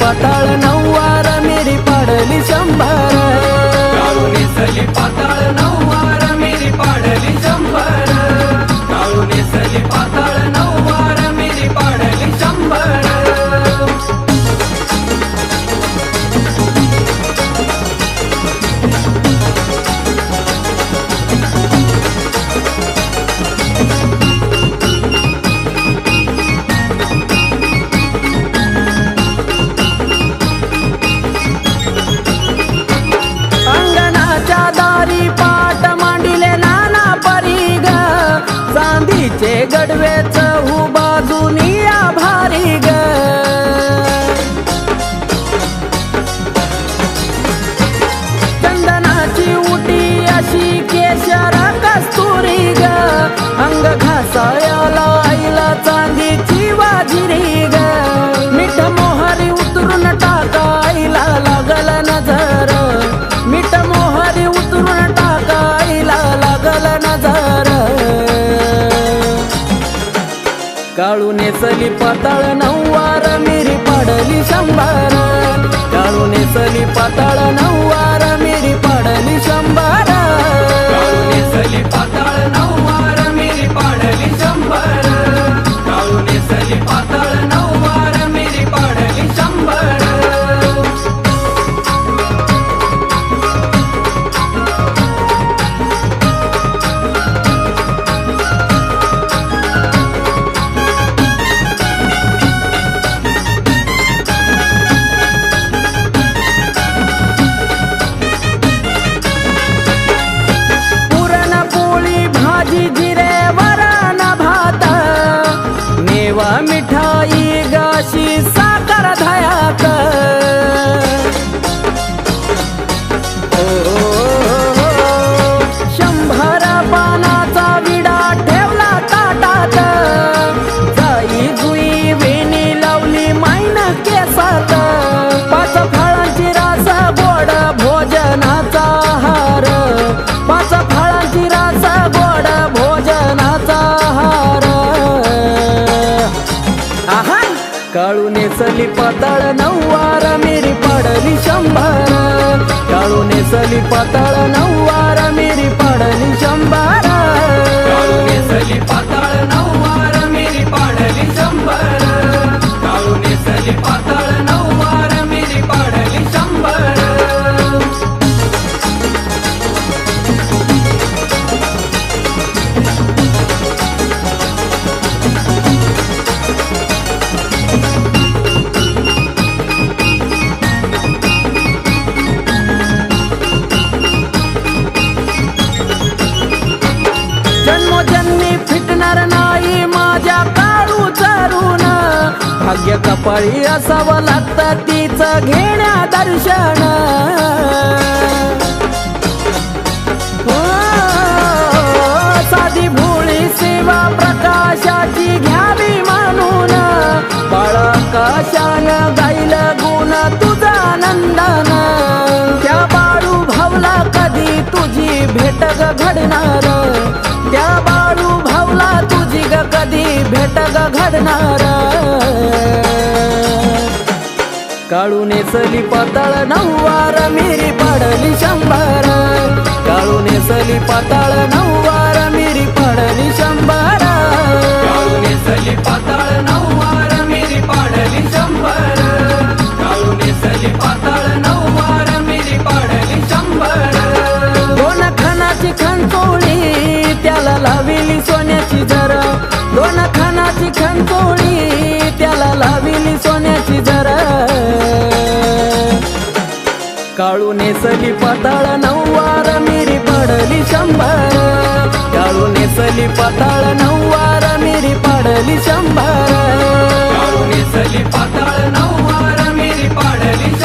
पाताळ नऊवार मेरी पाडली संभा काळू नेसली पाताळ नऊवार मिरी पाडली शंभार. काळू नेसली पाताळ नऊवार मिरी पाडली शंभार. काळू नेसली पाताळ पाताळ नऊवार मिरी पडली शंभर. काळू नेसली पाताळ नऊ काळू भाग्य कपाळी असावं लागतं तिचं घेण्या दर्शन. साधी भोळी सेवा प्रकाशाची घ्यावी मानून. बाळा काशान गाईल गुण तुझा नंदन. त्या बाळू भावला कधी तुझी भेट घडणार. भेट ग घडणार काळू नेसली पाताळ नऊवार मिरी पडली शंभर. काळूने नेसली पाताळ पाताळ नऊवार मिरी पडली शंभर. काळू नेसली पाताळ नऊवार मिरी पडली शंभर. काळू नेसली पाताळ नऊवार मिरी पडली